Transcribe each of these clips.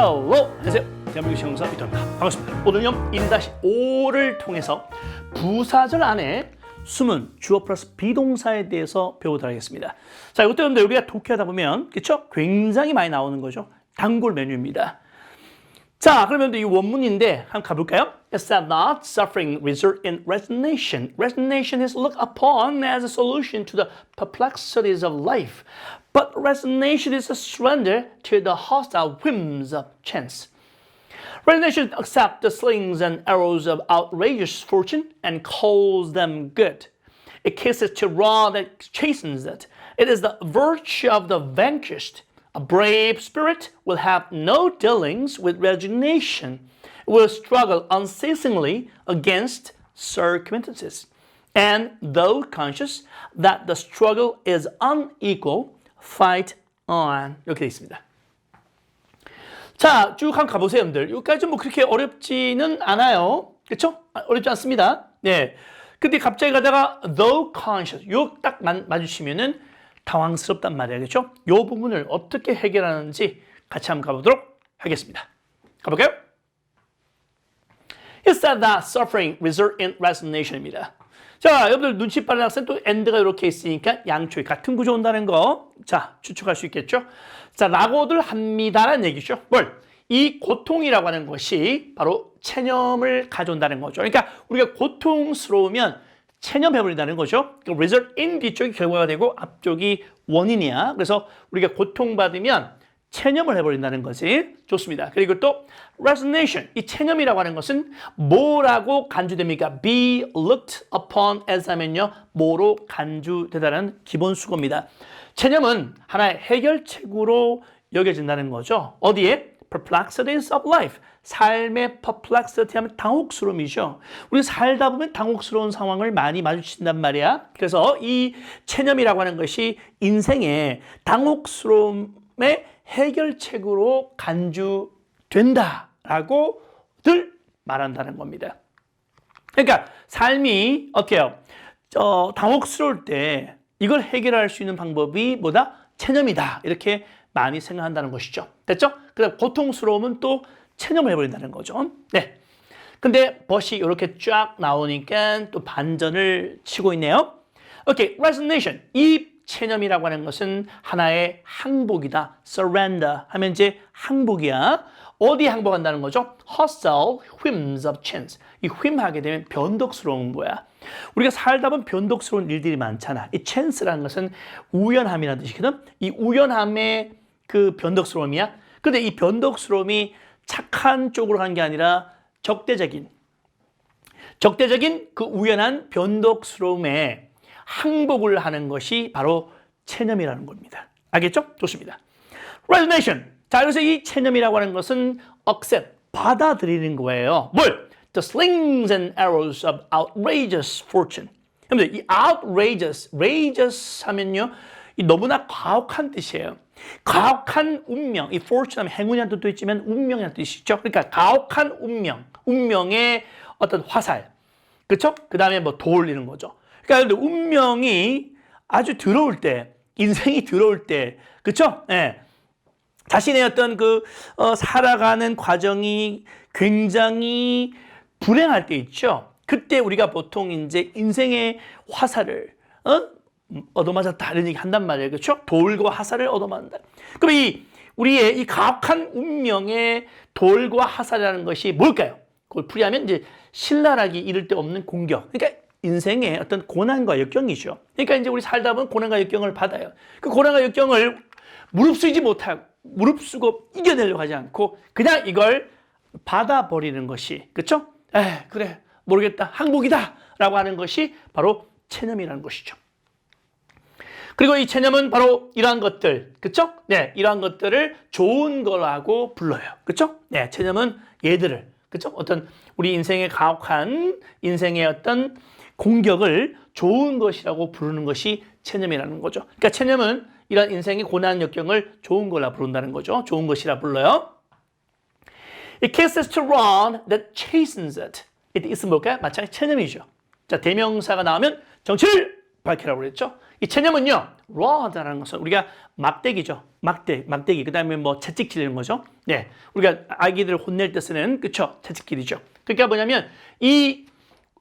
Hello! 안녕하세요. 대한민국 시험사 이토입니다. 반갑습니다. 오늘요 1-5를 통해서 부사절 안에 숨은 주어 플러스 비동사에 대해서 배우도록 하겠습니다. 자, 이것도 여러분들 우리가 독해하다 보면 그렇죠? 굉장히 많이 나오는 거죠. 단골 메뉴입니다. 자, 그러면 이 원문인데 한번 가볼까요? Is that not suffering result in resignation? Resignation is looked upon as a solution to the perplexities of life. But resignation is a surrender to the hostile whims of chance. Resignation accepts the slings and arrows of outrageous fortune and calls them good. It kisses to rod that chastens it. It is the virtue of the vanquished. A brave spirit will have no dealings with resignation. It will struggle unceasingly against circumstances. And though conscious that the struggle is unequal, fight on. 이렇게 되어 있습니다. 자, 쭉 한번 가보세요, 여러분들. 여기까지 뭐 그렇게 어렵지는 않아요. 그렇죠? 어렵지 않습니다. 네. 근데 갑자기 가다가 though conscious 요 딱 맞으시면은 당황스럽단 말이에요. 그렇죠? 요 부분을 어떻게 해결하는지 같이 한번 가보도록 하겠습니다. 가볼까요? It said that suffering result in resignation입니다. 자, 여러분들 눈치 빠른 학생 또 end가 이렇게 있으니까 양쪽이 같은 구조 온다는 거. 자, 추측할 수 있겠죠? 자, 라고들 합니다라는 얘기죠. 뭘? 이 고통이라고 하는 것이 바로 체념을 가져온다는 거죠. 그러니까 우리가 고통스러우면 체념해 버린다는 거죠. 그러니까 result in 뒤쪽이 결과가 되고 앞쪽이 원인이야. 그래서 우리가 고통받으면 체념을 해버린다는 거지. 좋습니다. 그리고 또 resignation. 이 체념이라고 하는 것은 뭐라고 간주됩니까? be looked upon as 하면요. 뭐로 간주되다는 기본 수고입니다. 체념은 하나의 해결책으로 여겨진다는 거죠. 어디에? Perplexities of life. 삶의 perplexity 하면 당혹스러움이죠. 우리 살다 보면 당혹스러운 상황을 많이 마주친단 말이야. 그래서 이 체념이라고 하는 것이 인생의 당혹스러움의 해결책으로 간주된다라고 늘 말한다는 겁니다. 그러니까 삶이 어때요? 어, 당혹스러울 때 이걸 해결할 수 있는 방법이 뭐다? 체념이다. 이렇게 많이 생각한다는 것이죠. 됐죠? 그다음 고통스러움은 또 체념을 해버린다는 거죠. 네. 근데 벗이 이렇게 쫙 나오니까 또 반전을 치고 있네요. 오케이, resignation. 이 체념이라고 하는 것은 하나의 항복이다. surrender 하면 이제 항복이야. 어디 항복한다는 거죠? hostile whims of chance. 이 whim하게 되면 변덕스러운 거야. 우리가 살다 보면 변덕스러운 일들이 많잖아. 이 chance라는 것은 우연함이라는 뜻이거든. 이 우연함의 그 변덕스러움이야. 근데 이 변덕스러움이 착한 쪽으로 간게 아니라 적대적인 적대적인 그 우연한 변덕스러움에 항복을 하는 것이 바로 체념이라는 겁니다. 알겠죠? 좋습니다. resignation. 자, 그래서 이 체념이라고 하는 것은 accept, 받아들이는 거예요. 뭘? The slings and arrows of outrageous fortune. 여러분들, 이 outrageous, outrageous 하면요, 이 너무나 가혹한 뜻이에요. 가혹한 운명, 이 fortune 행운이라는 뜻도 있지만 운명이라는 뜻이 있죠. 그러니까 가혹한 운명, 운명의 어떤 화살, 그렇죠? 그 다음에 뭐 돌리는 거죠. 그러니까 운명이 아주 들어올 때, 인생이 들어올 때, 그렇죠? 예. 자신의 어떤 그 어, 살아가는 과정이 굉장히 불행할 때 있죠. 그때 우리가 보통 이제 인생의 화살을 어? 얻어맞았다 이런 얘기 한단 말이에요. 그렇죠? 돌과 화살을 얻어맞는다. 그럼 이 우리의 이 가혹한 운명의 돌과 화살이라는 것이 뭘까요? 그걸 풀이하면 이제 신랄하기 이를 데 없는 공격. 그러니까 인생의 어떤 고난과 역경이죠. 그러니까 이제 우리 살다 보면 고난과 역경을 받아요. 그 고난과 역경을 무릅쓰지 못하고 무릅쓰고 이겨내려고 하지 않고 그냥 이걸 받아버리는 것이 그렇죠? 에 그래 모르겠다 항복이다 라고 하는 것이 바로 체념이라는 것이죠. 그리고 이 체념은 바로 이러한 것들, 그쵸? 네, 이러한 것들을 좋은 거라고 불러요. 그쵸? 네, 체념은 얘들을, 그쵸? 어떤 우리 인생의 가혹한 인생의 어떤 공격을 좋은 것이라고 부르는 것이 체념이라는 거죠. 그러니까 체념은 이런 인생의 고난 역경을 좋은 거라 부른다는 거죠. 좋은 것이라 불러요. It kisses to run that chastens it. it is 뭘까요? 마찬가지 체념이죠. 자, 대명사가 나오면 정치를 밝히라고 그랬죠. 이 체념은요, raw하다는 것은 우리가 막대기죠. 막대, 막대기. 그 다음에 뭐 채찍질 이런 거죠. 네. 우리가 아기들을 혼낼 때 쓰는, 그쵸. 채찍질이죠. 그러니까 뭐냐면 이,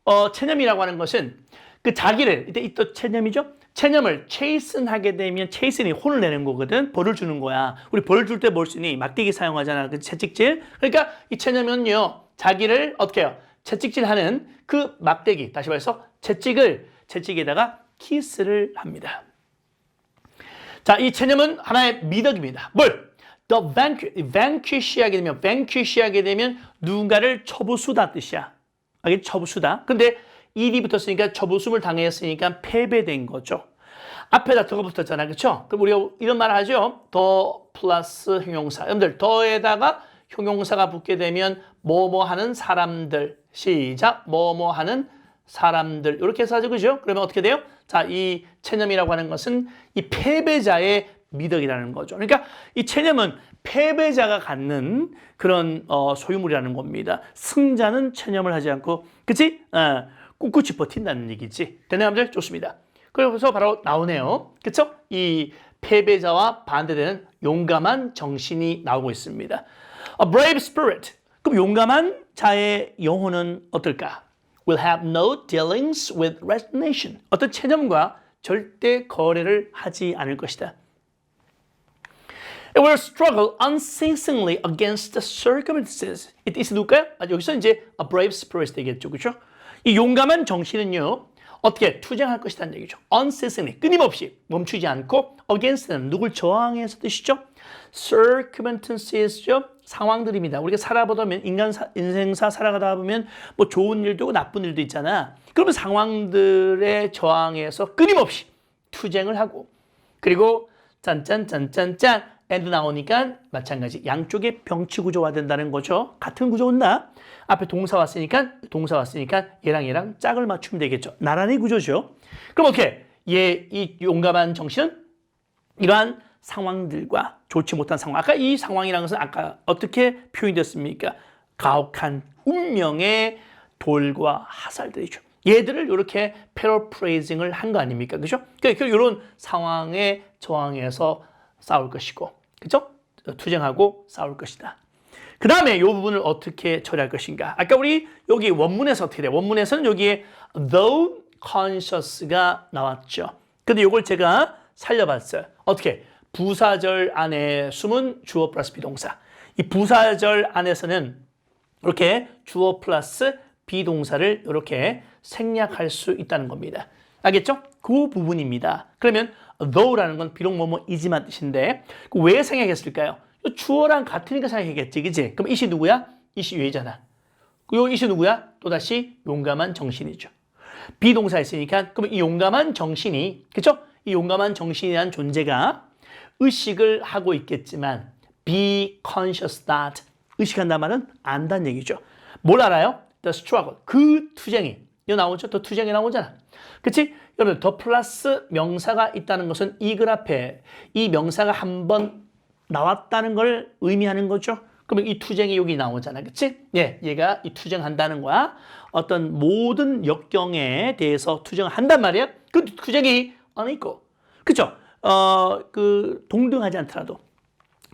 어, 체념이라고 하는 것은 그 자기를, 이때 이또 체념이죠. 체념을 체이슨 하게 되면 체이슨이 혼을 내는 거거든. 벌을 주는 거야. 우리 벌 줄 때 뭘 쓰니? 막대기 사용하잖아. 그 채찍질. 그러니까 이 체념은요, 자기를 어떻게 해요? 채찍질 하는 그 막대기. 다시 말해서 채찍을 채찍에다가 키스를 합니다. 자, 이 체념은 하나의 미덕입니다. 뭘? The vanquish, vanquish 하게 되면, vanquish 하게 되면 누군가를 처부수다 뜻이야. 알겠지? 처부수다. 근데 일이 붙었으니까 처부숨을 당했으니까 패배된 거죠. 앞에다 더가 붙었잖아. 그쵸? 그럼 우리가 이런 말 하죠. 더 플러스 형용사. 여러분들, 더에다가 형용사가 붙게 되면 뭐뭐 하는 사람들. 시작. 뭐뭐 하는 사람들. 이렇게 해서 하죠. 그죠? 그러면 어떻게 돼요? 자, 이 체념이라고 하는 것은 이 패배자의 미덕이라는 거죠. 그러니까 이 체념은 패배자가 갖는 그런 어, 소유물이라는 겁니다. 승자는 체념을 하지 않고, 그치? 어, 꿋꿋이 버틴다는 얘기지. 되나요, 여러분들? 좋습니다. 그래서 바로 나오네요. 그쵸? 이 패배자와 반대되는 용감한 정신이 나오고 있습니다. A brave spirit. 그럼 용감한 자의 영혼은 어떨까? Will have no dealings with resignation. 어떤 체념과 절대 거래를 하지 않을 것이다. It will struggle unceasingly against the circumstances. Is 누굴까요? 아, 여기서 이제 a brave spirit 되겠죠, 그렇죠? 이 용감한 정신은요, 어떻게 투쟁할 것이라는 얘기죠. unceasingly, 끊임없이 멈추지 않고 against는 누굴 저항해서 뜻이죠. circumstances죠. 상황들입니다. 우리가 살아보다 보면 인간 사, 인생사 살아가다 보면 뭐 좋은 일도 있고 나쁜 일도 있잖아. 그러면 상황들에 저항해서 끊임없이 투쟁을 하고 그리고 짠짠짠짠짠 엔드 나오니까 마찬가지 양쪽의 병치 구조화 된다는 거죠. 같은 구조 온다. 앞에 동사 왔으니까 동사 왔으니까 얘랑 얘랑 짝을 맞추면 되겠죠. 나란히 구조죠. 그럼 어떻게 얘이 용감한 정신은 이러한 상황들과 좋지 못한 상황. 아까 이 상황이라는 것은 아까 어떻게 표현됐습니까? 가혹한 운명의 돌과 하살들이죠. 얘들을 이렇게 패러프레이징을 한 거 아닙니까? 그죠? 그러니까 이런 상황에 저항해서 싸울 것이고, 그죠? 투쟁하고 싸울 것이다. 그 다음에 이 부분을 어떻게 처리할 것인가? 아까 우리 여기 원문에서 어떻게 돼? 원문에서는 여기에 though conscious가 나왔죠. 근데 이걸 제가 살려봤어요. 어떻게? 부사절 안에 숨은 주어 플러스 비동사. 이 부사절 안에서는 이렇게 주어 플러스 비동사를 이렇게 생략할 수 있다는 겁니다. 알겠죠? 그 부분입니다. 그러면 though라는 건 비록 뭐뭐이지만 뜻인데 왜 생략했을까요? 주어랑 같으니까 생각했겠지, 그지? 그럼 이시 누구야? 이시 얘잖아. 요 이시 누구야? 또다시 용감한 정신이죠. 비동사 있으니까, 그럼 이 용감한 정신이, 그쵸? 이 용감한 정신이란 존재가 의식을 하고 있겠지만, be conscious that. 의식한다 말은 안다는 얘기죠. 뭘 알아요? The struggle. 그 투쟁이. 이거 나오죠? 더 투쟁이 나오잖아. 그치? 여러분, 더 플러스 명사가 있다는 것은 이 그래프에 이 명사가 한 번 나왔다는 걸 의미하는 거죠. 그러면 이 투쟁이 여기 나오잖아. 그치? 예, 얘가 이 투쟁한다는 거야. 어떤 모든 역경에 대해서 투쟁한단 말이야. 그 투쟁이 안에 있고. 그쵸? 어, 그, 동등하지 않더라도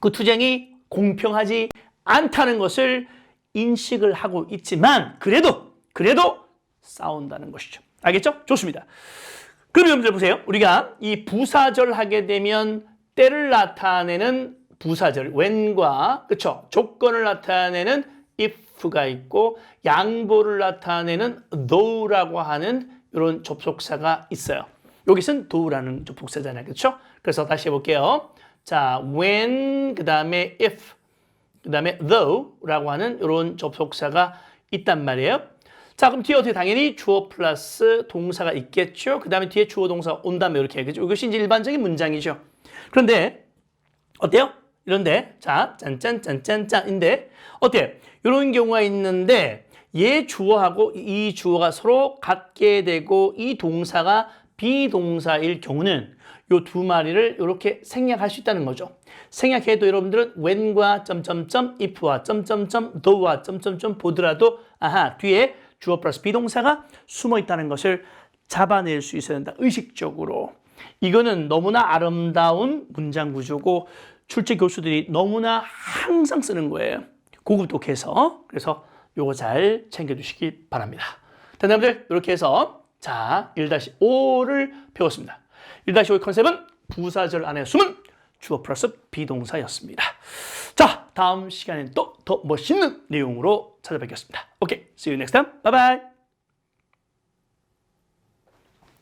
그 투쟁이 공평하지 않다는 것을 인식을 하고 있지만, 그래도, 그래도 싸운다는 것이죠. 알겠죠? 좋습니다. 그럼 여러분들 보세요. 우리가 이 부사절 하게 되면 때를 나타내는 부사절 when과 그쵸 조건을 나타내는 if가 있고 양보를 나타내는 though라고 하는 이런 접속사가 있어요. 여기서는 do라는 접속사잖아요. 그렇죠? 그래서 다시 해볼게요. 자, when 그 다음에 if 그 다음에 though라고 하는 이런 접속사가 있단 말이에요. 자, 그럼 뒤에 어떻게 당연히 주어 플러스 동사가 있겠죠. 그 다음에 뒤에 주어 동사 온다면 이렇게 하겠죠. 이것이 이제 일반적인 문장이죠. 그런데 어때요? 이런데 자 짠짠짠짠짠인데 어때? 이런 경우가 있는데 얘 주어하고 이 주어가 서로 같게 되고 이 동사가 비동사일 경우는 요 두 마리를 이렇게 생략할 수 있다는 거죠. 생략해도 여러분들은 when과 점점점 if와 점점점 though와 점점점 보더라도 아하 뒤에 주어 플러스 비동사가 숨어 있다는 것을 잡아낼 수 있어야 된다. 의식적으로. 이거는 너무나 아름다운 문장 구조고 출제 교수들이 너무나 항상 쓰는 거예요. 고급 독해서. 그래서 요거 잘 챙겨주시기 바랍니다. 자, 여러분들 이렇게 해서 자 1-5를 배웠습니다. 1-5의 컨셉은 부사절 안에 숨은 주어 플러스 비동사였습니다. 자, 다음 시간엔 또 더 멋있는 내용으로 찾아뵙겠습니다. 오케이, see you next time. Bye bye.